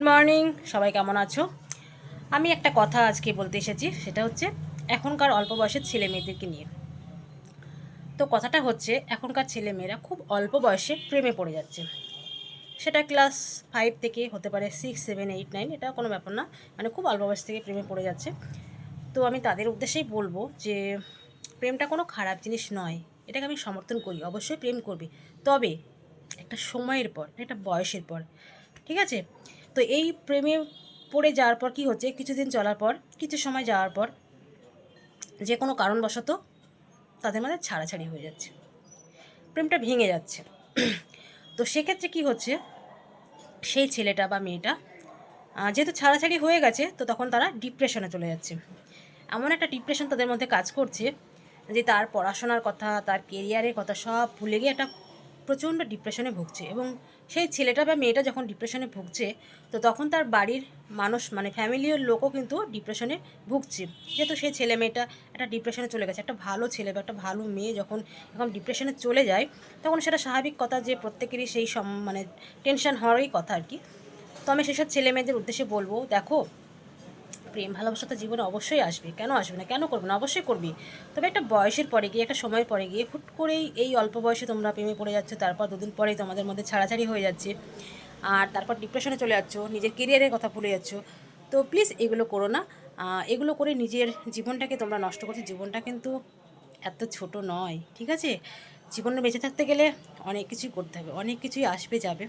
Good morning সবাই কেমন আছো? আমি একটা কথা আজকে বলতে এসেছি, সেটা হচ্ছে এখনকার অল্প বয়সের ছেলে মেয়েদেরকে নিয়ে। তো কথাটা হচ্ছে, এখনকার ছেলে মেয়েরা খুব অল্প বয়সে প্রেমে পড়ে যাচ্ছে। সেটা ক্লাস ফাইভ থেকে হতে পারে সিক্স সেভেন এইট নাইন এটা কোনো ব্যাপার না। মানে খুব অল্প বয়স থেকে প্রেমে পড়ে যাচ্ছে। তো আমি তাদের উদ্দেশ্যেই বলব যে, প্রেমটা কোনো খারাপ জিনিস নয়। এটাকে আমি সমর্থন করি, অবশ্যই প্রেম করবে। তবে একটা সময়ের পর, একটা বয়সের পর, ঠিক আছে? তো এই প্রেমে পড়ে যাওয়ার পর কি হচ্ছে? কিছুদিন চলার পর, কিছু সময় যাওয়ার পর যে কোনো কারণবশত তাদের মধ্যে ছাড়াছাড়ি হয়ে যাচ্ছে। প্রেমটা ভেঙে যাচ্ছে। তো সেক্ষেত্রে কি হচ্ছে? সেই ছেলেটা বা মেয়েটা যেহেতু ছাড়াছাড়ি হয়ে গেছে, তো তখন তারা ডিপ্রেশনে চলে যাচ্ছে। এমন একটা ডিপ্রেশন তাদের মধ্যে কাজ করছে যে তার পড়াশোনার কথা, তার কেরিয়ারের কথা সব ভুলে গিয়ে একটা প্রচণ্ড ডিপ্রেশনে ভুগছে এবং সেই ছেলেটা বা মেয়েটা যখন ডিপ্রেশনে ভুগছে, তো তখন তার বাড়ির মানুষ মানে ফ্যামিলির লোকও কিন্তু ডিপ্রেশনে ভুগছে। যেহেতু সেই ছেলে মেয়েটা একটা ডিপ্রেশনে চলে গেছে, একটা ভালো ছেলে বা একটা ভালো মেয়ে যখন এখন ডিপ্রেশনে চলে যায়, তখন সেটা স্বাভাবিক কথা যে প্রত্যেকেরই সেই সম মানে টেনশন হওয়ারই কথা আর কি। তো আমি সেসব ছেলে মেয়েদের উদ্দেশ্যে বলব, দেখো প্রেম ভালোবাসা তো জীবনে অবশ্যই আসবে। কেন আসবে না? কেন করবে না? অবশ্যই করবি। তবে একটা বয়সের পরে গিয়ে, একটা সময়ের পরে গিয়ে হুট করেই এই অল্প বয়সে তোমরা প্রেমে পড়ে যাচ্ছ, তারপর দুদিন পরেই তোমাদের মধ্যে ছাড়াছাড়ি হয়ে যাচ্ছে, আর তারপর ডিপ্রেশনে চলে যাচ্ছ, নিজের কেরিয়ারের কথা ভুলে যাচ্ছ। তো প্লিজ এগুলো করো না। এগুলো করে নিজের জীবনটাকে তোমরা নষ্ট করছ। জীবনটা কিন্তু এত ছোট নয়, ঠিক আছে? জীবনে বেঁচে থাকতে গেলে অনেক কিছুই করতে হবে, অনেক কিছুই আসবে যাবে।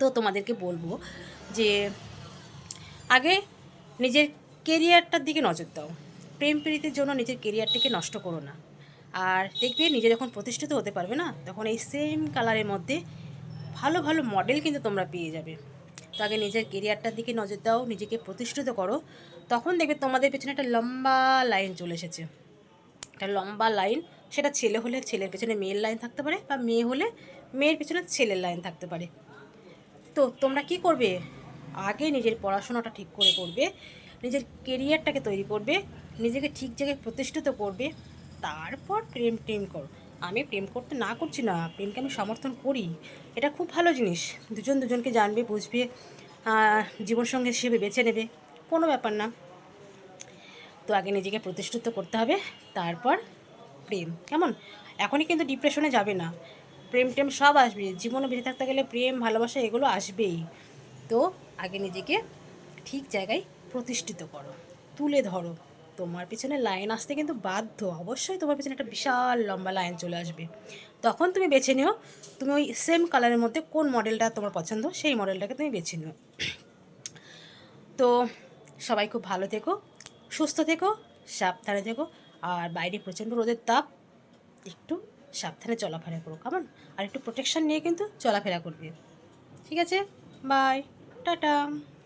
তো তোমাদেরকে বলব যে, আগে নিজের কেরিয়ারটার দিকে নজর দাও। প্রেম প্রীতির জন্য নিজের কেরিয়ারটিকে নষ্ট করো না। আর দেখবে নিজে যখন প্রতিষ্ঠিত হতে পারবে না, তখন এই সেম কালারের মধ্যে ভালো ভালো মডেল কিন্তু তোমরা পেয়ে যাবে। তো আগে নিজের কেরিয়ারটার দিকে নজর দাও, নিজেকে প্রতিষ্ঠিত করো। তখন দেখবে তোমাদের পেছনে একটা লম্বা লাইন চলে এসেছে। একটা লম্বা লাইন সেটা ছেলে হলে ছেলের পেছনে মেয়ের লাইন থাকতে পারে বা মেয়ে হলে মেয়ের পেছনে ছেলের লাইন থাকতে পারে। তো তোমরা কি করবে? আগে নিজের পড়াশোনাটা ঠিক করে করবে, নিজের কেরিয়ারটাকে তৈরি করবে, নিজেকে ঠিক জায়গায় প্রতিষ্ঠিত করবে, তারপর প্রেম টেম করো। আমি প্রেম করতে না করছি না, প্রেমকে আমি সমর্থন করি। এটা খুব ভালো জিনিস। দুজন দুজনকে জানবে, বুঝবে জীবনসঙ্গী হিসেবে বেছে নেবে, কোনো ব্যাপার না। তো আগে নিজেকে প্রতিষ্ঠিত করতে হবে, তারপর প্রেম। কেমন? এখনই কিন্তু ডিপ্রেশনে যাবে না। প্রেম টেম সব আসবে। জীবনে বেঁচে থাকতে গেলে প্রেম, ভালোবাসা, এগুলো আসবেই। তো আগে নিজেকে ঠিক জায়গায় প্রতিষ্ঠিত করো। তুলে ধরো। তোমার পিছনে লাইন আসতে কিন্তু বাধ্য। অবশ্যই তোমার পিছনে একটা বিশাল লম্বা লাইন চলে আসবে। তখন তুমি বেছে নিও, তুমি ওই সেম কালারের মধ্যে কোন মডেলটা তোমার পছন্দ, সেই মডেলটাকে তুমি বেছে নিও। তো সবাই খুব ভালো থেকো, সুস্থ থেকো, সাবধানে থেকো, আর বাইরে প্রচণ্ড রোদের তাপ, একটু সাবধানে চলাফেরা করো। কেমন? আর একটু প্রোটেকশন নিয়ে কিন্তু চলাফেরা করবে। ঠিক আছে? By tata